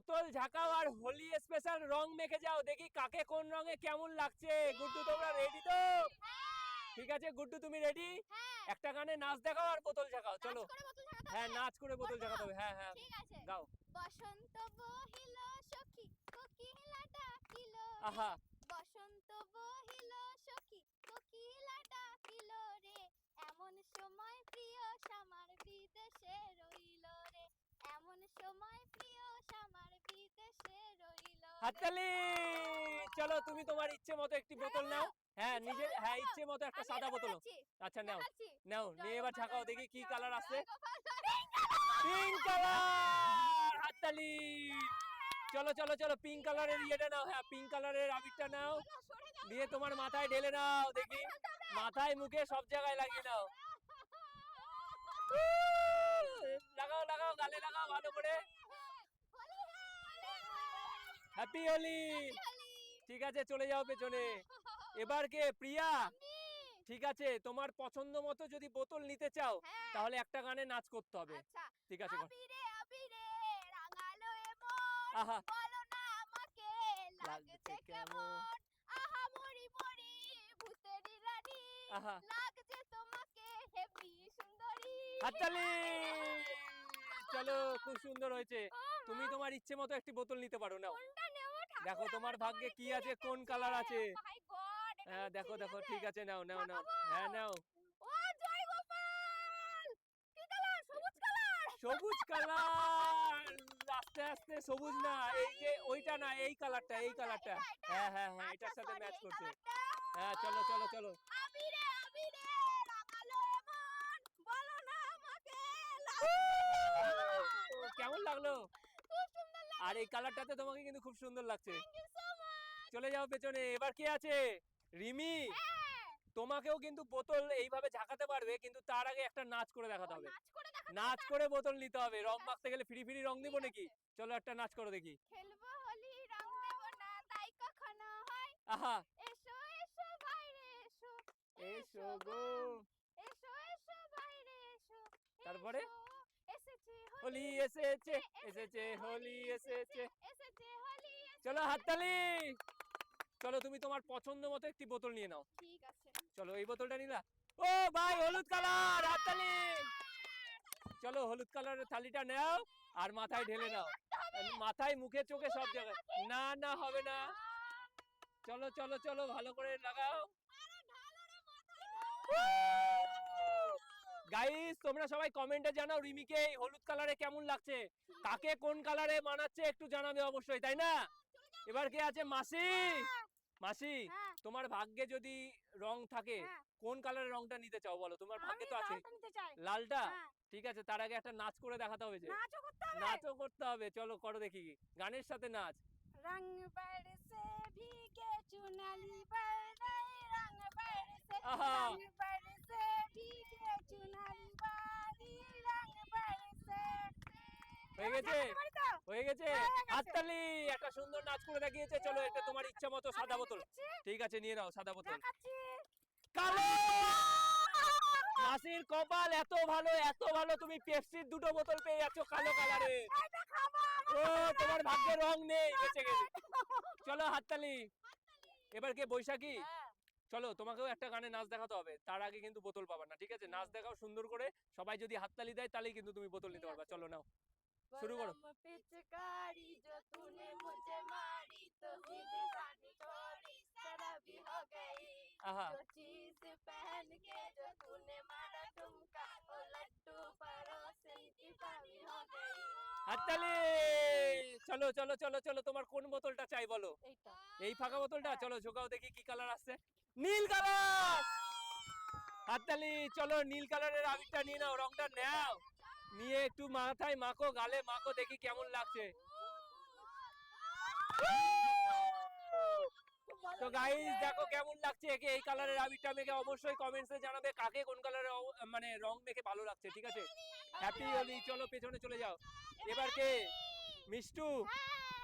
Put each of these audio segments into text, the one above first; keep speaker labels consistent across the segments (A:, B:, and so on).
A: বোতল ঝাঁকাও আর হোলি স্পেশাল রং মেখে যাও। দেখি কাকে কোন রঙে কেমন লাগছে। গুড্ডু তোমরা রেডি তো? ঠিক আছে গুড্ডু তুমি রেডি
B: হ্যাঁ।
A: একটা গানে নাচ দেখাও আর বোতল ঝাঁকাও চলো। হ্যাঁ নাচ করে বোতল? ঝাঁকাতে হবে। হ্যাঁ হ্যাঁ। গাও।
B: বসন্ত বহিল সখী কোকিলা ডাকিল।
A: আহা।
B: বসন্ত বহিল সখী কোকিলা ডাকিল রে। এমন সময় প্রিয় সামার বিদেশে রইল রে এমন সময় প্রিয় সামার বিদেশে রইল রে।
A: হাততালি চলো তুমি তোমার ইচ্ছে মতো একটি বোতল নাও হ্যাঁ নিজে হ্যাঁ ইচ্ছে মতো একটা সাদা বোতল আচ্ছা নাও নাও নিয়ে এবার দেখি কি কালার
B: জয়
A: পিঙ্ক কালার হাততালি চলো চলো চলো পিঙ্ক কালারের ইয়েটা নাও হ্যাঁ পিঙ্ক কালারের আবিরটা নাও। দিয়ে তোমার মাথায় ঢেলে নাও দেখি মাথায় মুখে সব জায়গায় লাগিয়ে নাও লাগাও লাগাও গালে লাগাও ভালো করে
B: হোলি, হোলি,
A: হ্যাপি হোলি। ঠিক আছে চলে যাও পেছনে। এবার কে? প্রিয়া? ঠিক আছে তোমার পছন্দ মতো যদি বোতল নিতে চাও
B: হ্যাঁ,
A: তাহলে একটা গানে নাচ করতে হবে।
B: আচ্ছা।
A: ঠিক আছে আহা।
B: বলো
A: লাগছে
B: লাগছে
A: কেমন?
B: কেমন আহা মরি মরি ভূতেরি রানী। লাগছে তোমাকে হেবি সুন্দরী।
A: হাততালি! চলো খুব সুন্দর হয়েছে। তুমি তোমার ইচ্ছে মতো একটি বোতল নিতে পারো নাও। দেখো তোমার ভাগ্যে কি আছে কোন কালার আছে? হ্যাঁ দেখো দেখো ঠিক আছে নাও নাও নাও। হ্যাঁ নাও।
B: ও জয় গোপাল! কি কালার? সবুজ কালার?
A: সবুজ কালার! আস্তে আস্তে সবুজ না এই যে ওইটা না এই কালারটা এই কালারটা। হ্যাঁ হ্যাঁ হ্যাঁ এটার সাথে ম্যাচ করছে। হ্যাঁ চলো চলো চলো। কেমন লাগল? আর এই কালারটাতে তোমাকে কিন্তু খুব সুন্দর লাগছে। চলে যাও পেছনে এবার কে আছে? রিমি তোমাকেও কিন্তু বোতল এইভাবে ঝাঁকাতে পারবে কিন্তু তার আগে একটা নাচ করে দেখাতে হবে।
B: নাচ করে
A: বোতল নিতে হবে রং মাখতে গেলে ফ্রি ফ্রি রং দিব নাকি? চলো একটা নাচ করো দেখি।
B: খেলব হোলি রং দেব না তাই কখনো হয়।
A: আহা!
B: এসো এসো বাইরে এসো।
A: এসো গো
B: এসো এসো বাইরে এসো
A: তারপরে?
B: এসো, এসেছে
A: হোলি এসেছে এসেছে হোলি এসেছে। চলো হাততালি। চলো তুমি তোমার পছন্দ মতো একটি বোতল নিয়ে নাও।
B: ঠিক আছে।
A: চলো এই বোতলটা নিলা। ও ভাই হলুদ কালার হাততালি। চলো হলুদ কালারের থালিটা নাও আর মাথায় ঢেলে নাও। মাথায় মুখে চোখে সব জায়গায়। না না হবে না। চলো চলো চলো ভালো করে লাগাও। গাইস তোমরা সবাই কমেন্টে জানাও রিমিকে এই হলুদ কালারে কেমন লাগছে। কাকে কোন কালারে মানাচ্ছে একটু জানাবে অবশ্যই তাই না? এবার কে আছে? মাসি! মাসি
B: হ্যাঁ।
A: তোমার ভাগ্যে যদি রং থাকে
B: হ্যাঁ।
A: কোন কালারের রংটা নিতে চাও বলো? তোমার ভাগ্যে তো আছে।
B: লালটা হ্যাঁ।
A: ঠিক আছে তার আগে একটা নাচ করে দেখাতে হবে যে।
B: নাচও করতে হবে?
A: চলো করো দেখি। গানের সাথে নাচ। রং
B: বর ভিগে চুনালি বর রং বর রং
A: হয়ে গেছে? হয়ে গেছে? হাততালি! একটা সুন্দর নাচ করে দেখিয়েছে। চলো এটা তোমার ইচ্ছা মতো সাদা বোতল। ঠিক আছে নিয়ে নাও সাদা বোতল। কালো! মাসির কপাল এত ভালো এত ভালো তুমি পেপসির দুটো বোতল পেয়ে যাচ্ছ কালো কালারে। ও তোমার ভাগ্যে রং নেই বেঁচে গেছে। চলো হাততালি। এবার কে বৈশাখী?
B: হ্যাঁ।
A: চলো তোমাকেও একটা গানে নাচ দেখাতে হবে তার আগে কিন্তু বোতল পাবা না ঠিক আছে নাচ দেখাও সুন্দর করে সবাই যদি হাততালি দেয় তাহলেই কিন্তু তুমি বোতল নিতে
B: ঠিক
A: পারবা
B: আছে।
A: চলো নাও शुरू करो।
B: बलम पिचकारी जो तूने मुझे मारी तो सीधी सादी छोड़ी शराबी हो गई
A: आहा
B: जो चीज पहन के जो तूने मारा तुमका वो लट्टू परोसे दीवानी हो गई
A: হাততালি চলো চলো চলো চলো তোমার কোন বোতলটা চাই বলো
B: এইটা
A: এই ফাঁকা বোতলটা চলো ঝোকাও দেখি কি কালার আসছে নীল কালার। হাততালি, চলো নীল কালারের আবিরটা নিয়ে নাও, রংটা নাও। নিয়ে একটু মাথায় মাখো, গালে মাখো, দেখি কেমন লাগছে। তো গাইস দেখো কেমন লাগছে একে, এই কালারের আবিরটা মেখে অবশ্যই কমেন্টসে জানাবে কাকে কোন কালারের মানে রং মেখে ভালো লাগছে, ঠিক আছে? হ্যাপি হোলি চলো পেছনে চলে যাও। এবার কে? মিষ্টু।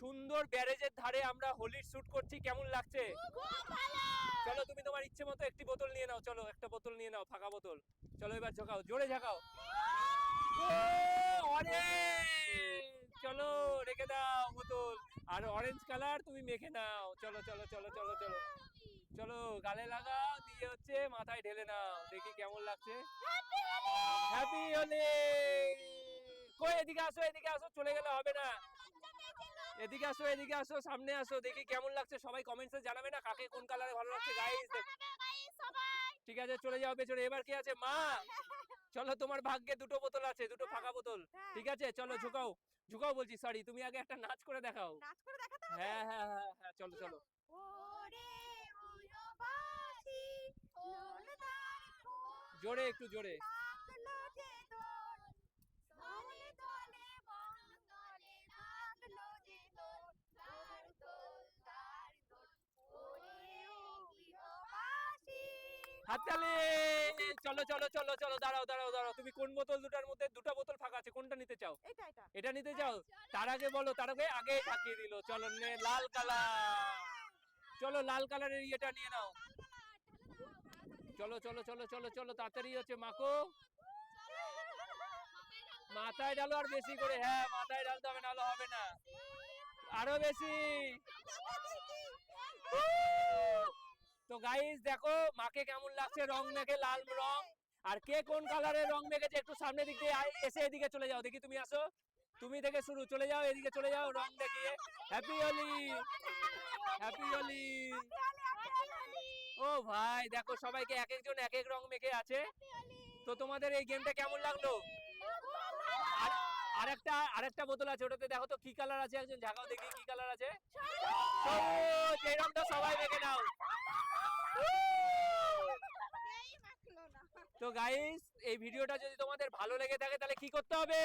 A: সুন্দর ব্যারেজের ধারে আমরা হোলির শুট করছি, কেমন লাগছে? চলো, তুমি তোমার ইচ্ছে মতো একটি বোতল নিয়ে নাও, চলো, একটা বোতল নিয়ে নাও, ফাঁকা বোতল। চলো, এবার ঝাঁকাও, জোরে ঝাঁকাও। চলো, রেখে দাও বোতল। আর অরেঞ্জ কালার তুমি মেখে নাও। চলো চলো চলো চলো চলো। চলো, গালে লাগাও, দিয়ে হচ্ছে মাথায় ঢেলে নাও। দেখি কেমন লাগছে। হ্যাপি হোলি কই, এদিকে আসো এদিকে আসো, চলে গেলে হবে না। এদিকে আসো এদিকে আসো সামনে আসো দেখি কেমন লাগছে। সবাই কমেন্টসে জানাবে না কাকে কোন কালারে ভালো লাগছে গাইস ঠিক আছে চলে যাও পেছনে। এবার কে আছে? মা! চলো তোমার ভাগ্যে দুটো বোতল আছে দুটো ফাঁকা বোতল। ঠিক আছে চলো ঝুকাও। ঝুকাও বলছি সরি তুমি আগে একটা নাচ করে দেখাও।
C: নাচ করে দেখাতে হবে?
A: হ্যাঁ হ্যাঁ হ্যাঁ হ্যাঁ চলো চলো।
C: ওরে
A: জোরে একটু জোরে। হাততালি! চলো চলো চলো চলো দাঁড়াও দাঁড়াও দাঁড়াও। তুমি কোন বোতল দুটার মধ্যে দুটো বোতল ফাঁকা আছে কোনটা নিতে চাও?
C: এটা এটা।
A: এটা নিতে চাও? তার আগে বলো তার আগে আগে ঠাকিয়ে দিল। চলো নে লাল কালার। চলো লাল কালারের ইয়েটা নিয়ে নাও। চলো চলো চলো চলো চলো তাড়াতাড়ি হচ্ছে মাখো। মাথায় ডালো আর বেশি করে। হ্যাঁ মাথায় ডালতে হবে নাহলে হবে না। আরও বেশি। তো গাইস দেখো মাকে কেমন লাগছে? রং মেখে লাল রং। আর কে কোন কালারের রং মেখেছে? একটু সামনে দিক দিয়ে এসে এদিকে চলে যাও। দেখি তুমি আসো। তুমি থেকে শুরু। চলে যাও এদিকে চলে যাও রং দেখিয়ে। হ্যাপি হোলি হ্যাপি হোলি ও ভাই দেখো সবাইকে এক একজন এক এক রং মেখে আছে। তো তোমাদের এই গেমটা কেমন লাগল? আর আরেকটা আরেকটা বোতল আছে ওটাতে দেখো তো কি কালার আছে একজন। ঝাঁকাও দেখি কি কালার আছে। সবুজ! এই রংটা সবাই মেখে নাও। তো গাইস এই ভিডিওটা যদি তোমাদের ভালো লেগে থাকে তাহলে কি করতে হবে?